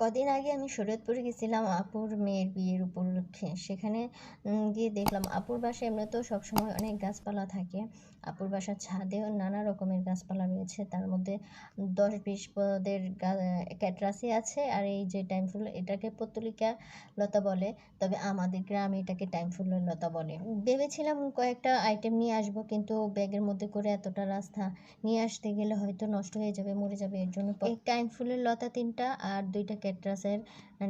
কদিন আগে আমি শরীয়তপুরে গেছিলাম আপুর মেয়ের বিয়ের উপলক্ষে। সেখানে গিয়ে দেখলাম আপুর বাসায় এমনিতেও সবসময় অনেক গাছপালা থাকে। আপুর বাসার ছাদেও নানা রকমের গাছপালা রয়েছে। তার মধ্যে দশ বিশ পদের ক্যাটরাসি আছে আর এই যে টাইম ফুল এটাকে পত্তলিকা লতা বলে। তবে আমাদের গ্রামে এটাকে টাইম ফুলের লতা বলে। ভেবেছিলাম কয়েকটা আইটেম নিয়ে আসব কিন্তু ব্যাগের মধ্যে করে এতটা রাস্তা নিয়ে আসতে গেলে হয়তো নষ্ট হয়ে যাবে, মরে যাবে। এর জন্য এই টাইম ফুলের লতা তিনটা আর দুইটা ক্যাটরাসের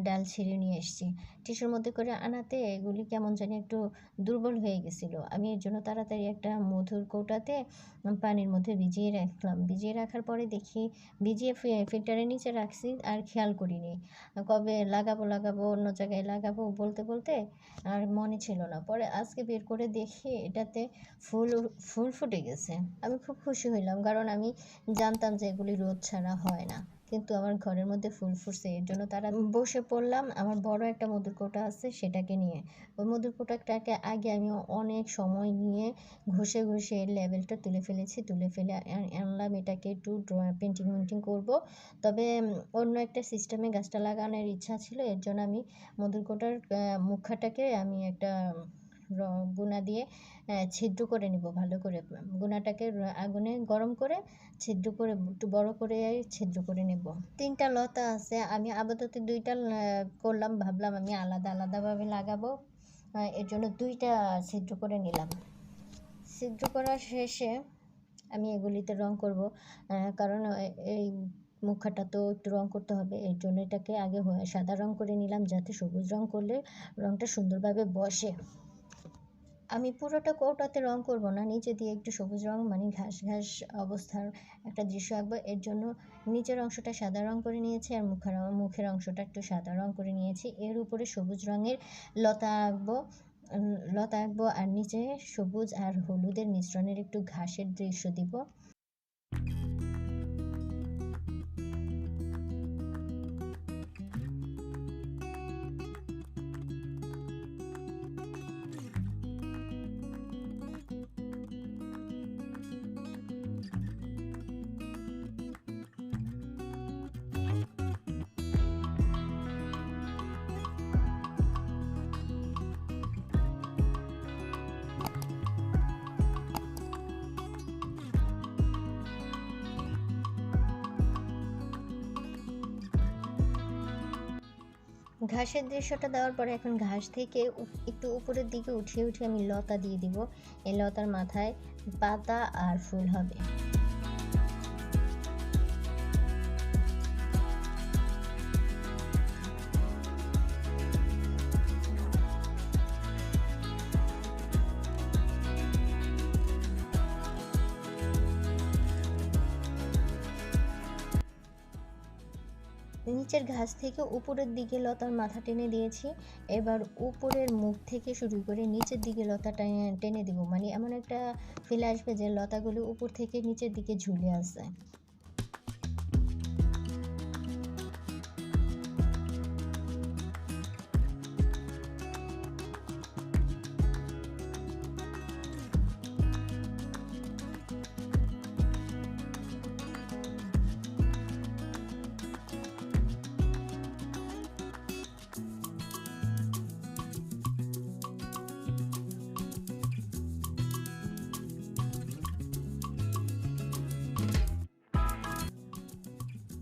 ডাল ছিঁড়ে নিয়ে এসেছি। টিস্যুর মধ্যে করে আনাতে এগুলি কেমন জানি একটু দুর্বল হয়ে গেছিল। আমি এর জন্য তাড়াতাড়ি একটা মধুর কৌটাতে পানির মধ্যে ভিজিয়ে রাখলাম। ভিজিয়ে রাখার পরে দেখি ভিজিয়ে ফিল্টারের নিচে রাখছি আর খেয়াল করিনি। কবে লাগাবো লাগাবো, অন্য জায়গায় লাগাবো বলতে বলতে আর মনে ছিল না। পরে আজকে বের করে দেখি এটাতে ফুল ফুল ফুটে গেছে। আমি খুব খুশি হইলাম কারণ আমি জানতাম যে এগুলি রোদ ছাড়া হয় না। কিন্তু আমার ঘরের মধ্যে ফুল ফুটছে, এর জন্য তারা বসে পড়লাম। আমার বড় একটা মধুর কোটা আছে সেটাকে নিয়ে। ওই মধুর কোটাটাকে আগে আমি অনেক সময় নিয়ে ঘষে ঘষে এর লেভেলটা তুলে ফেলেছি, তুলে ফেলে আনলাম এটাকে একটু পেন্টিং মেন্টিং করব। তবে অন্য একটা সিস্টেমে গাছটা লাগানোর ইচ্ছা ছিল, এর জন্য আমি মধুর কোটার মুখাটাকে আমি একটা গুনা দিয়ে ছিদ্র করে নিব ভালো করে। গুনাটাকে আগুনে গরম করে ছিদ্র করে, একটু বড় করে ছিদ্র করে নেব। তিনটা লতা আছে, আমি আপাতত দুইটা করলাম, ভাবলাম আমি আলাদা আলাদাভাবে লাগাবো। এর জন্য দুইটা ছিদ্র করে নিলাম। ছিদ্র করা শেষে আমি এগুলিতে রং করব কারণ এই মুখাটা তো একটু রং করতে হবে, এর জন্য এটাকে আগে সাদা রং করে নিলাম, যাতে সবুজ রং করলে রংটা সুন্দরভাবে বসে। আমি পুরোটা কৌটাতে রং করব না, নিচে দিয়ে একটু সবুজ রং মানে ঘাস ঘাস অবস্থার একটা দৃশ্য আঁকবো। এর জন্য নিচের অংশটা সাদা রং করে নিয়েছি আর মুখের মুখের অংশটা একটু সাদা রং করে নিয়েছি। এর উপরে সবুজ রঙের লতা আঁকবো লতা আঁকবো আর নিচে সবুজ আর হলুদের মিশ্রণের একটু ঘাসের দৃশ্য দিব। ঘাসের দৃশ্যটা দেওয়ার পরে এখন ঘাস থেকে একটু উপরের দিকে উঠিয়ে উঠিয়ে আমি লতা দিয়ে দিব। এই লতার মাথায় পাতা আর ফুল হবে। নিচের ঘাস থেকে উপরের দিকে লতার মাথা টেনে দিয়েছি। এবার উপরের মুখ থেকে শুরু করে নিচের দিকে লতা টেনে- দিব। মানে এমন একটা ফেলে আসবে যে লতাগুলো উপর থেকে নিচের দিকে ঝুলে আছে।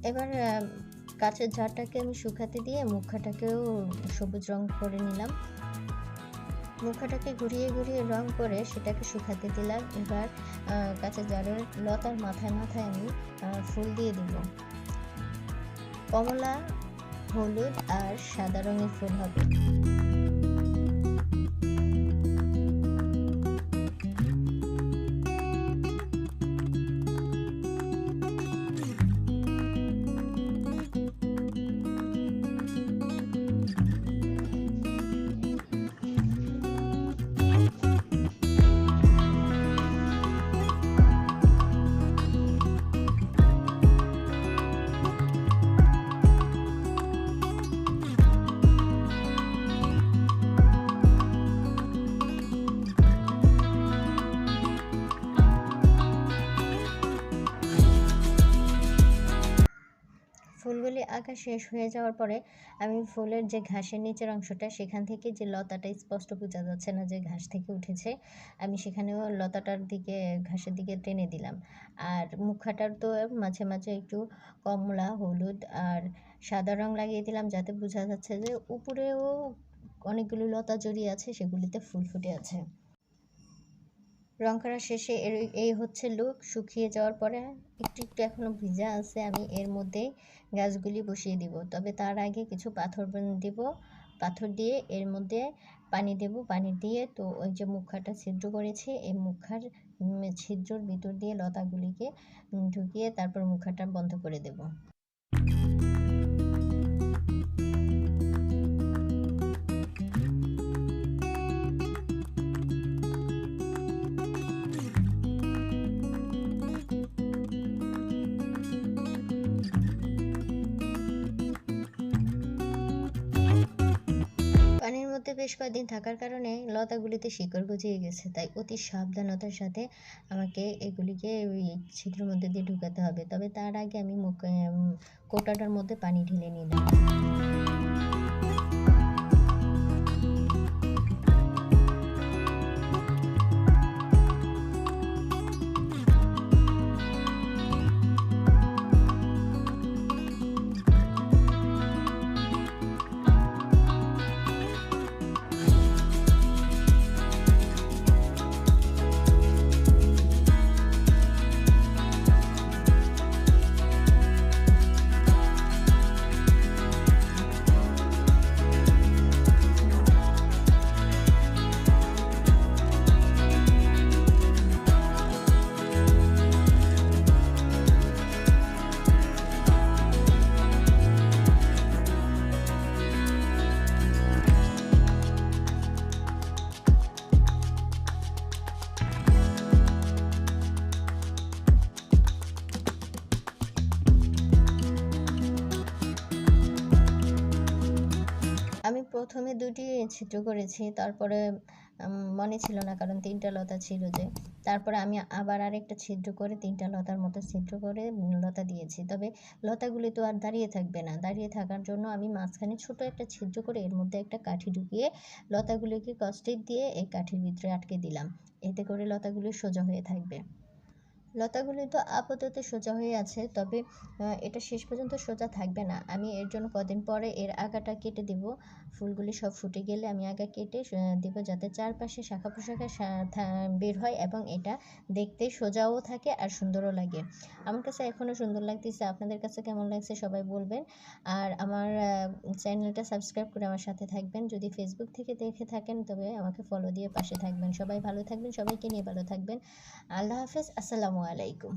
এবার কাঁচের ঝাড়টাকে আমি শুকাতে দিয়ে মুখাটাকেও সবুজ রং করে নিলাম। মুখাটাকে ঘুরিয়ে ঘুরিয়ে রং করে সেটাকে শুকাতে দিলাম। এবার কাঁচের জারের লতার মাথায় মাথায় আমি ফুল দিয়ে দিব। কমলা, হলুদ আর সাদা রঙের ফুল হবে। রাখা শেষ হয়ে যাওয়ার পরে আমি ফুলের যে ঘাসের নিচের অংশটা, সেখান থেকে যে লতাটা স্পষ্ট বোঝা যাচ্ছে না যে ঘাস থেকে উঠেছে, আমি সেখানেও লতাটার দিকে, ঘাসের দিকে টেনে দিলাম। আর মুখাটার তো মাঝে মাঝে একটু কমলা, হলুদ আর সাদা রং লাগিয়ে দিলাম, যাতে বোঝা যাচ্ছে যে উপরেও অনেকগুলো লতা জড়িয়ে আছে, সেগুলিতে ফুল ফুটে আছে। রং করা শেষে এর এই হচ্ছে লুক শুকিয়ে যাওয়ার পরে একটু একটু এখনও ভিজা আছে, আমি এর মধ্যে গাছগুলি বসিয়ে দিব। তবে তার আগে কিছু পাথর দিব। পাথর দিয়ে এর মধ্যে পানি দেব। পানি দিয়ে তো ওই যে মুখাটা ছিদ্র করেছে, এই মুখার ছিদ্রর ভিতর দিয়ে লতাগুলিকে ঢুকিয়ে তারপর মুখাটা বন্ধ করে দেব। বেশ কয়েকদিন থাকার কারণে লতাগুলিতে শিকড় গজিয়ে গেছে, তাই অতি সাবধানতার সাথে আমাকে এগুলিকে ওই ছিদ্রের মধ্যে দিয়ে ঢুকাতে হবে। তবে তার আগে আমি মুখ কোটাটার মধ্যে পানি ঢেলে নিলাম। প্রথমে দুটি ছিদ্র করেছি, তারপরে মনে ছিল না কারণ তিনটা লতা ছিল যে। তারপরে আমি আবার আরেকটা ছিদ্র করে তিনটা লতার মতো ছিদ্র করে লতা দিয়েছি। তবে লতাগুলি তো আর দাঁড়িয়ে থাকবে না। দাঁড়িয়ে থাকার জন্য আমি মাঝখানে ছোট একটা ছিদ্র করে এর মধ্যে একটা কাঠি ঢুকিয়ে লতাগুলিকে কস্টেপ দিয়ে এই কাঠির ভিতরে আটকে দিলাম। এতে করে লতাগুলি সোজা হয়ে থাকবে। লতাগুলি তো আপাতত সোজা হয়ে আছে, তবে এটা শেষ পর্যন্ত সোজা থাকবে না। আমি এর জন্য কদিন পরে এর আগাটা কেটে দেব। ফুলগুলি সব ফুটে গেলে আমি আগা কেটে দেবো যাতে চারপাশে শাখা প্রশাখা বের হয় এবং এটা দেখতে সোজাও থাকে আর সুন্দরও লাগে। আমার কাছে এখনও সুন্দর লাগতেছে। আপনাদের কাছে কেমন লাগছে সবাই বলবেন। আর আমার চ্যানেলটা সাবস্ক্রাইব করে আমার সাথে থাকবেন। যদি ফেসবুক থেকে দেখে থাকেন, তবে আমাকে ফলো দিয়ে পাশে থাকবেন। সবাই ভালো থাকবেন, সবাইকে নিয়ে ভালো থাকবেন। আল্লাহ হাফেজ। আসসালামু আলাইকুম।